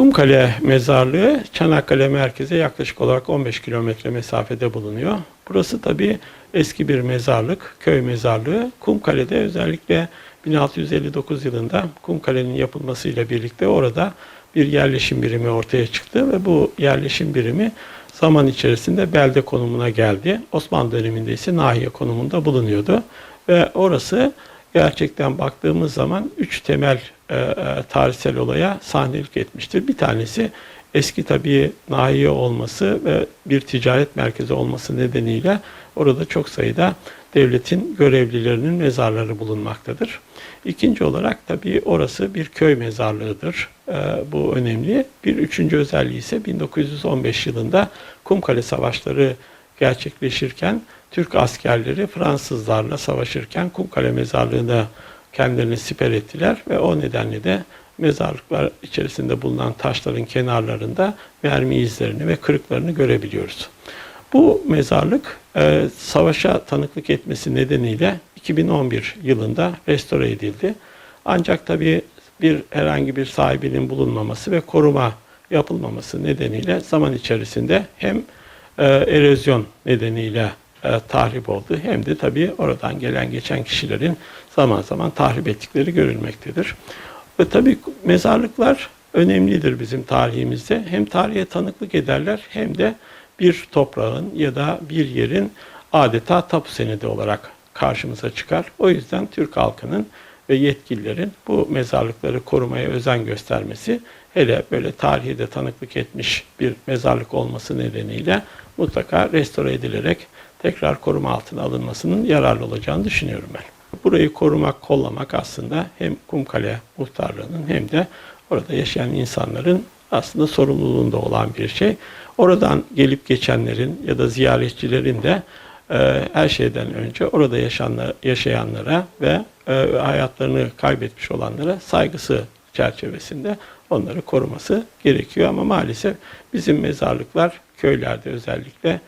Kumkale Mezarlığı Çanakkale merkeze yaklaşık olarak 15 kilometre mesafede bulunuyor. Burası tabii eski bir mezarlık, köy mezarlığı. Kumkale'de özellikle 1659 yılında Kumkale'nin yapılmasıyla birlikte orada bir yerleşim birimi ortaya çıktı ve bu yerleşim birimi zaman içerisinde belde konumuna geldi. Osmanlı döneminde ise nahiye konumunda bulunuyordu ve orası gerçekten baktığımız zaman üç temel e, e, tarihsel olaya sahnelik etmiştir. Bir tanesi eski tabii nahiye olması ve bir ticaret merkezi olması nedeniyle orada çok sayıda devletin görevlilerinin mezarları bulunmaktadır. İkinci olarak tabii orası bir köy mezarlığıdır. E, bu önemli. Bir üçüncü özelliği ise 1915 yılında Kumkale Savaşları gerçekleşirken Türk askerleri Fransızlarla savaşırken Kumkale Mezarlığı'na kendilerini siper ettiler ve o nedenle de mezarlıklar içerisinde bulunan taşların kenarlarında mermi izlerini ve kırıklarını görebiliyoruz. Bu mezarlık e, savaşa tanıklık etmesi nedeniyle 2011 yılında restore edildi. Ancak tabii bir herhangi bir sahibinin bulunmaması ve koruma yapılmaması nedeniyle zaman içerisinde hem e, erozyon nedeniyle e, tahrip oldu hem de tabii oradan gelen geçen kişilerin zaman zaman tahrip ettikleri görülmektedir. Ve tabii mezarlıklar önemlidir bizim tarihimizde. Hem tarihe tanıklık ederler hem de bir toprağın ya da bir yerin adeta tapu senedi olarak karşımıza çıkar. O yüzden Türk halkının ve yetkililerin bu mezarlıkları korumaya özen göstermesi hele böyle tarihi de tanıklık etmiş bir mezarlık olması nedeniyle mutlaka restore edilerek tekrar koruma altına alınmasının yararlı olacağını düşünüyorum ben. Burayı korumak, kollamak aslında hem Kumkale muhtarlığının hem de orada yaşayan insanların aslında sorumluluğunda olan bir şey. Oradan gelip geçenlerin ya da ziyaretçilerin de e, her şeyden önce orada yaşayanlar, yaşayanlara ve e, hayatlarını kaybetmiş olanlara saygısı çerçevesinde onları koruması gerekiyor. Ama maalesef bizim mezarlıklar köylerde özellikle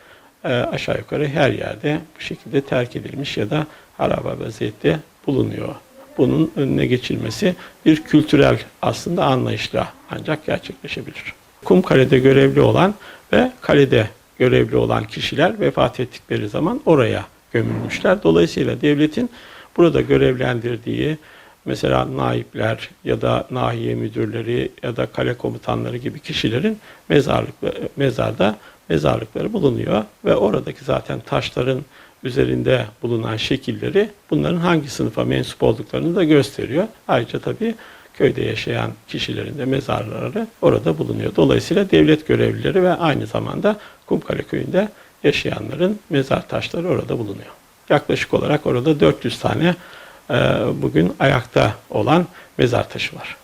aşağı yukarı her yerde bu şekilde terk edilmiş ya da haraba vaziyette bulunuyor. Bunun önüne geçilmesi bir kültürel aslında anlayışla ancak gerçekleşebilir. Kumkale'de görevli olan ve kalede görevli olan kişiler vefat ettikleri zaman oraya gömülmüşler. Dolayısıyla devletin burada görevlendirdiği mesela naipler ya da nahiye müdürleri ya da kale komutanları gibi kişilerin mezarlık mezarda mezarlıkları bulunuyor ve oradaki zaten taşların üzerinde bulunan şekilleri bunların hangi sınıfa mensup olduklarını da gösteriyor. Ayrıca tabii köyde yaşayan kişilerin de mezarları orada bulunuyor. Dolayısıyla devlet görevlileri ve aynı zamanda Kumkale köyünde yaşayanların mezar taşları orada bulunuyor. Yaklaşık olarak orada 400 tane bugün ayakta olan mezar taşı var.